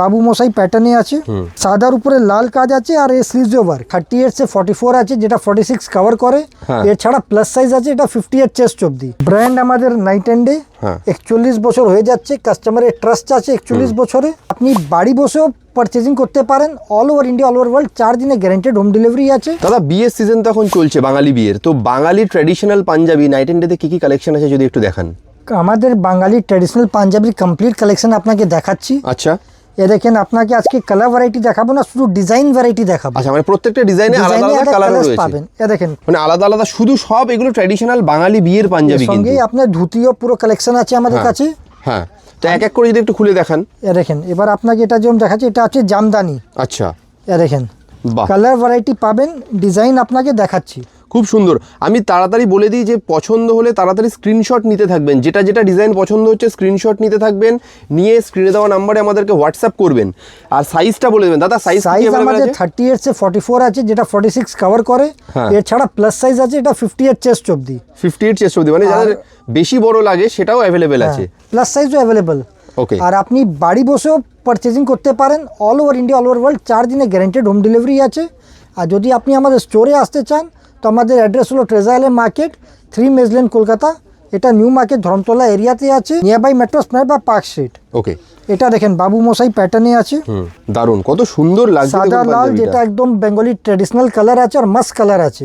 বাবু মশাই প্যাটার্নে আছে সাদার উপরে লাল কাজ আছে আর এই স্লিজ ওভার থার্টি এইট সে ফর্টি ফোর আছে যেটা ফর্টি সিক্স কভার করে। হ্যাঁ। এছাড়া প্লাস সাইজ আছে এটা ফিফটি এইট চেস্ট অব্দি ব্র্যান্ড আমাদের নাইট অ্যান্ড ডে। একচল্লিশ বছর হয়ে যাচ্ছে কাস্টমারের ট্রাস্ট আছে একচল্লিশ বছরে। আপনি বাড়ি বসেও পারচেজিং করতে পারেন। All over India all over world চার দিনে গ্যারেন্টেড হোম ডেলিভারি আছে। দাদা বিয়ের সিজন তো এখন চলছে বাঙালি বিয়ের। তো বাঙালি ট্র্যাডিশনাল পাঞ্জাবি নাইট ডেতে কি কি কালেকশন আছে যদি একটু দেখান? আমাদের বাঙালি ট্র্যাডিশনাল পাঞ্জাবির কমপ্লিট কালেকশন আপনাকে দেখাচ্ছি। আচ্ছা। এ দেখেন আপনাকে আজকে কালার ভ্যারাইটি দেখাবো না শুধু ডিজাইন ভ্যারাইটি দেখাবো। আচ্ছা মানে প্রত্যেকটা ডিজাইনে আলাদা আলাদা কালার রয়েছে। পাবেন। এ দেখেন। মানে আলাদা আলাদা শুধু সব এগুলো ট্র্যাডিশনাল বাঙালি বিয়ের পাঞ্জাবি কিন্তু। সঙ্গেই আপনার ধুতিও পুরো কালেকশন আছে আমাদের হ্যাঁ। কাছে। হ্যাঁ। তো এক এক করে যদি একটু খুলে দেখান। এ দেখেন এবার আপনাকে এটা যেমন দেখাচ্ছি এটা আছে জামদানি। আচ্ছা। এ দেখেন কালার ভ্যারাইটি পাবেন ডিজাইন আপনাকে দেখাচ্ছি। খুব সুন্দর। আমি তাড়াতাড়ি বলে দিই যে পছন্দ হলে তাড়াতাড়ি স্ক্রিনশট নিতে থাকবেন। যেটা যেটা ডিজাইন পছন্দ হচ্ছে স্ক্রিনশট নিতে থাকবেন। নিয়ে স্ক্রিনে দেওয়া নাম্বারে আমাদেরকে হোয়াটসঅ্যাপ করবেন। আর সাইজটা বলে দেবেন। দাদা সাইজ সাইজ আমাদের থার্টি এইট সে ফর্টি ফোর আছে যেটা ফর্টি সিক্স কভার করে। হ্যাঁ। এছাড়া প্লাস সাইজ আছে এটা ফিফটি এইট চেস্ট অব্দি ফিফটি এইট চেস্ট অবধি। মানে যাদের বেশি বড় লাগে সেটাও অ্যাভেলেবেল আছে। প্লাস সাইজও অ্যাভেলেবেল ওকে আর আপনি বাড়ি বসেও পারচেজিং করতে পারেন। All over India all over world চার দিনে গ্যারেন্টেড হোম ডেলিভারি আছে। আর যদি আপনি আমাদের স্টোরে আসতে চান তো আমাদের অ্যাড্রেস হলো treasure island market three mezzanine Kolkata এটা নিউ মার্কেট ধর্মতলা এরিয়াতে আছে। নিয়ার বাই মেট্রো স্কোয়ার বা পার্ক স্ট্রিট ওকে এটা দেখেন বাবু মশাই প্যাটার্নে আছে। হুম দারুণ। কত সুন্দর লাগছে সাদা লাল যেটা একদম বেঙ্গলি ট্রেডিশনাল কালার আছে আর মাস্ট কালার আছে।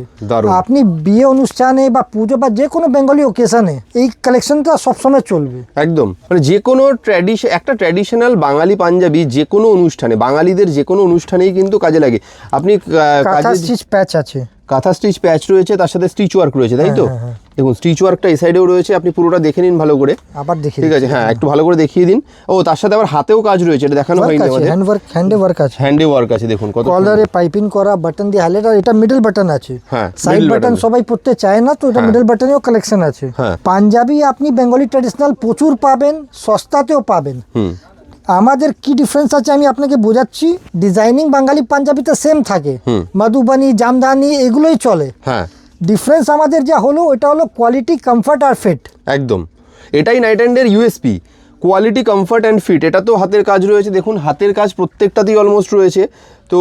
আপনি বিয়ে অনুষ্ঠানে বা পুজো বা যে কোনো বেঙ্গলি ওকেশনে এই কালেকশনটা সবসময় চলবে। একদম। মানে যে কোনো ট্র্যাডিশন একটা ট্র্যাডিশনাল বাঙালি পাঞ্জাবি যে কোনো অনুষ্ঠানে বাঙালিদের যে কোনো অনুষ্ঠানেই কিন্তু কাজে লাগে। আপনি স্টিচ প্যাচ আছে। কাঁথা স্টিচ প্যাচ রয়েছে তার সাথে স্টিচ ওয়ার্ক রয়েছে তাই তো? হ্যাঁ, দেখুন স্টিচ ওয়ার্কটা এই সাইডেও রয়েছে আপনি পুরোটা দেখে নিন ভালো করে। আবার দেখি ঠিক আছে হ্যাঁ একটু ভালো করে দেখিয়ে দিন। ও তার সাথে আবার হাতেও কাজ রয়েছে এটা দেখানো হয়নি আমাদের। হ্যান্ড ওয়ার্ক হ্যান্ডে ওয়ার্ক আছে। হ্যান্ডে ওয়ার্ক আছে দেখুন কত কলারে পাইপিং করা বাটন দিয়ে হাইলাইট আর এটা মিডল বাটন আছে। হ্যাঁ, সাইড বাটন সবাই পড়তে চায় না তো এটা হ্যাঁ। মিডল বাটনেও কালেকশন আছে। হ্যাঁ। পাঞ্জাবি আপনি বেঙ্গলি ট্র্যাডিশনাল প্রচুর পাবেন সস্তাতেও পাবেন। হুম। আমাদের কি ডিফারেন্স আছে আমি আপনাকে বোঝাচ্ছি? ডিজাইনিং বাঙালি পাঞ্জাবিতে সেম থাকে। মধুবানি জামদানি এগুলোই চলে। হ্যাঁ। ডিফারেন্স আমাদের যা হলো ওটা হলো কোয়ালিটি কমফর্ট আর ফিট একদম। এটাই night অ্যান্ডের USP quality comfort and fit এটা তো হাতের কাজ রয়েছে। দেখুন হাতের কাজ প্রত্যেকটাতেই অলমোস্ট রয়েছে। তো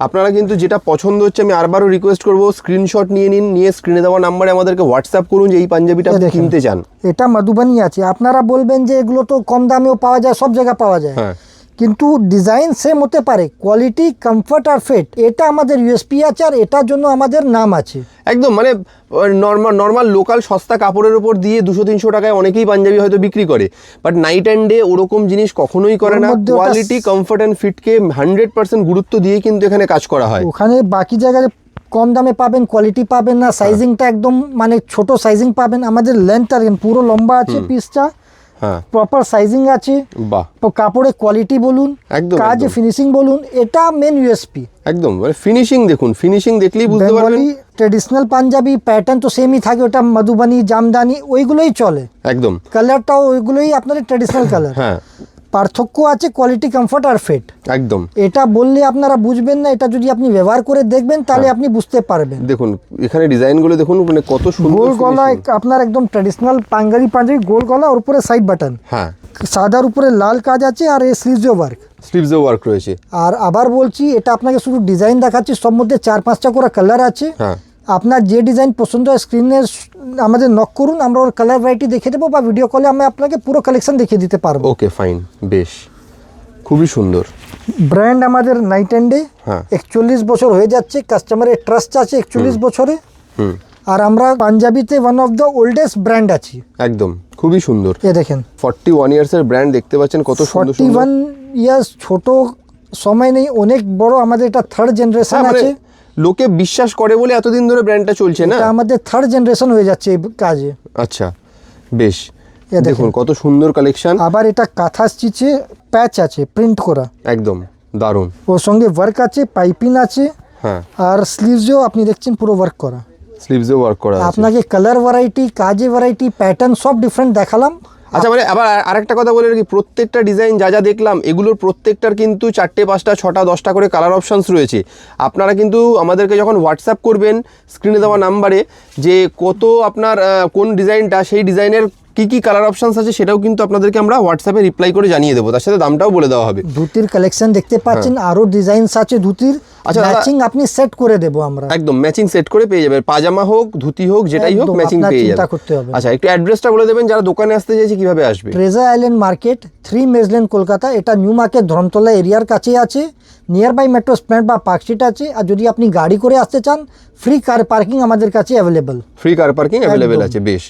আপনারা কিন্তু যেটা পছন্দ হচ্ছে আমি আরবারও রিকোয়েস্ট করব স্ক্রিনশট নিয়ে নিন নিয়ে স্ক্রিনে দেওয়া নাম্বারে আমাদেরকে হোয়াটসঅ্যাপ করুন যে এই পাঞ্জাবিটা আপনি কিনতে চান। এটা মধুবানি আছে। আপনারা বলবেন যে এগুলো তো কম দামেও পাওয়া যায় সব জায়গায় পাওয়া যায়। হ্যাঁ। কিন্তু ডিজাইন সেম হতে পারে। কোয়ালিটি কমফর্ট আর ফিট এটা আমাদের ইউএসপি আছে আর এটার জন্য আমাদের নাম আছে। একদম মানে নর্মাল নর্মাল লোকাল সস্তা কাপড়ের উপর দিয়ে দুশো তিনশো টাকায় অনেকেই পাঞ্জাবি হয়তো বিক্রি করে। বাট নাইট অ্যান্ড ডে ওরকম জিনিস কখনোই করে না। কোয়ালিটি কমফর্ট অ্যান্ড ফিটকে হান্ড্রেড পার্সেন্ট গুরুত্ব দিয়ে কিন্তু এখানে কাজ করা হয়। ওখানে বাকি জায়গায় কম দামে পাবেন কোয়ালিটি পাবেন না। সাইজিংটা একদম মানে ছোট সাইজিং পাবেন। আমাদের লেন্থ আর পুরো লম্বা আছে পিসটা হ্যাঁ। প্রপার সাইজিং আছে। বাহ। তো কাপড়ের কোয়ালিটি বলুন একদম, কাজ ফিনিশিং বলুন এটা মেন ইউএসপি একদম মানে ফিনিশিং দেখুন ফিনিশিং দেখলেই বুঝতে পারবেন। ট্রেডিশনাল পাঞ্জাবি প্যাটার্ন তো সেমই থাকে ওটা মধুবানি জামদানি ওইগুলোই চলে। একদম। কালারটাও ওইগুলোই আপনাদের ট্রেডিশনাল কালার হ্যাঁ। পার্থক্য আছে কোয়ালিটি কমফর্ট আর ফিট একদম। এটা বললে আপনারা বুঝবেন না এটা যদি আপনি ব্যবহার করে দেখবেন হ্যাঁ। তাহলে আপনি বুঝতে পারবেন। দেখুন এখানে ডিজাইনগুলো দেখুন মানে কত সুন্দর গোল গলা আপনার একদম ট্রেডিশনাল পাঙ্গালি পাঞ্জাবি গোল গলা ওর উপরে সাইড বাটন হ্যাঁ। সাদার উপরে লাল কাজ আছে আর এই স্লিভস ওয়ার্ক স্লিভসে ওয়ার্ক রয়েছে। আর আবার বলছি এটা আপনাকে শুধু ডিজাইন দেখাচ্ছি সব মধ্যে চার পাঁচটা করে কালার আছে। হ্যাঁ। আপনার যে ডিজাইন পছন্দ হয় স্ক্রিনে আমাদের নক করুন আমরা ওর কালার ভ্যারাইটি দেখিয়ে দেবো বা ভিডিও কলে আমি আপনাকে পুরো কালেকশন দেখিয়ে দিতে পারব। ওকে ফাইন বেশ। খুবই সুন্দর। ব্র্যান্ড আমাদের নাইট অ্যান্ড ডে একচল্লিশ বছর হয়ে যাচ্ছে কাস্টমারের ট্রাস্ট আছে একচল্লিশ বছরে। হুম। আর আমরা পাঞ্জাবিতে one of the oldest brand আছি। একদম খুবই সুন্দর। এ দেখেন। ফর্টি ওয়ান ইয়ার্সের ব্র্যান্ড দেখতে পাচ্ছেন কত সুন্দর ফর্টি ওয়ান ইয়ার্স ছোট সময় নেই অনেক বড় আমাদের এটা থার্ড জেনারেশন আছে। লোকে বিশ্বাস করে বলে এতদিন ধরে ব্র্যান্ডটা চলছে না? আমাদের থার্ড জেনারেশন হয়ে যাচ্ছে এই কাজে। আচ্ছা বেশ। দেখুন। কত সুন্দর কালেকশন আবার এটা কাঁথা স্টিচে প্যাচ আছে প্রিন্ট করা। একদম দারুণ। ওর সঙ্গে ওয়ার্ক আছে পাইপিং আছে হ্যাঁ। আর স্লিভসেও আপনি দেখছেন পুরো ওয়ার্ক করা। স্লিভসে ওয়ার্ক করা আছে। আপনাকে কালার ভ্যারাইটি কাজে ভ্যারাইটি প্যাটার্ন সব ডিফারেন্ট দেখালাম। আচ্ছা মানে আবার আরেকটা কথা বলে রাখি প্রত্যেকটা ডিজাইন যা যা দেখলাম এগুলোর প্রত্যেকটার কিন্তু চারটে পাঁচটা ছটা দশটা করে কালার অপশানস রয়েছে। আপনারা কিন্তু আমাদেরকে যখন হোয়াটসঅ্যাপ করবেন স্ক্রিনে দেওয়া নাম্বারে যে কত আপনার কোন ডিজাইনটা সেই ডিজাইনের কি কি কালার অপশনস আছে সেটাও কিন্তু আপনাদেরকে আমরা হোয়াটসঅ্যাপে রিপ্লাই করে জানিয়ে দেবো। তার সাথে দামটাও বলে দেওয়া হবে। ধুতির কালেকশন দেখতে পাচ্ছেন আরও ডিজাইনস আছে ধুতির। হ্যাঁ। আচ্ছা, ম্যাচিং আপনি সেট করে দেবো আমরা। একদম ম্যাচিং সেট করে পেয়ে যাবেন। পাজামা হোক ধুতি হোক যেটাই হোক ম্যাচিং পেয়ে চিন্তা করতে হবে। আচ্ছা একটু অ্যাড্রেসটা বলে দেবেন যারা দোকানে আসতে চাইছে কীভাবে আসবে? Treasure island market three Madge Lane Kolkata এটা নিউ মার্কেট ধরমতলা এরিয়ার কাছে আছে। নিয়ার বাই মেট্রো স্ট্যান্ড বা পার্কস্ট্রিট আছে। আর যদি আপনি গাড়ি করে আসতে চান ফ্রি কার পার্কিং আমাদের কাছে available free car parking available আছে বেশ।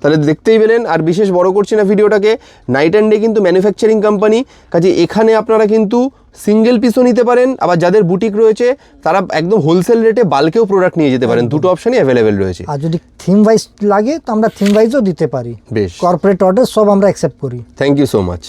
তাহলে দেখতেই পেলেন আর বিশেষ বড় করছি না ভিডিওটাকে নাইট অ্যান্ড ডে কিন্তু ম্যানুফ্যাকচারিং কোম্পানি কাজে এখানে আপনারা কিন্তু সিঙ্গেল পিসও নিতে পারেন আবার যাদের বুটিক রয়েছে তারা একদম হোলসেল রেটে বালকেও প্রোডাক্ট নিয়ে যেতে পারেন। দুটো অপশনই অ্যাভেলেবেল রয়েছে। আর যদি থিম ওয়াইজ লাগে তো আমরা থিম ওয়াইজও দিতে পারি। বেশ। কর্পোরেট অর্ডার সব আমরা অ্যাকসেপ্ট করি। Thank you so much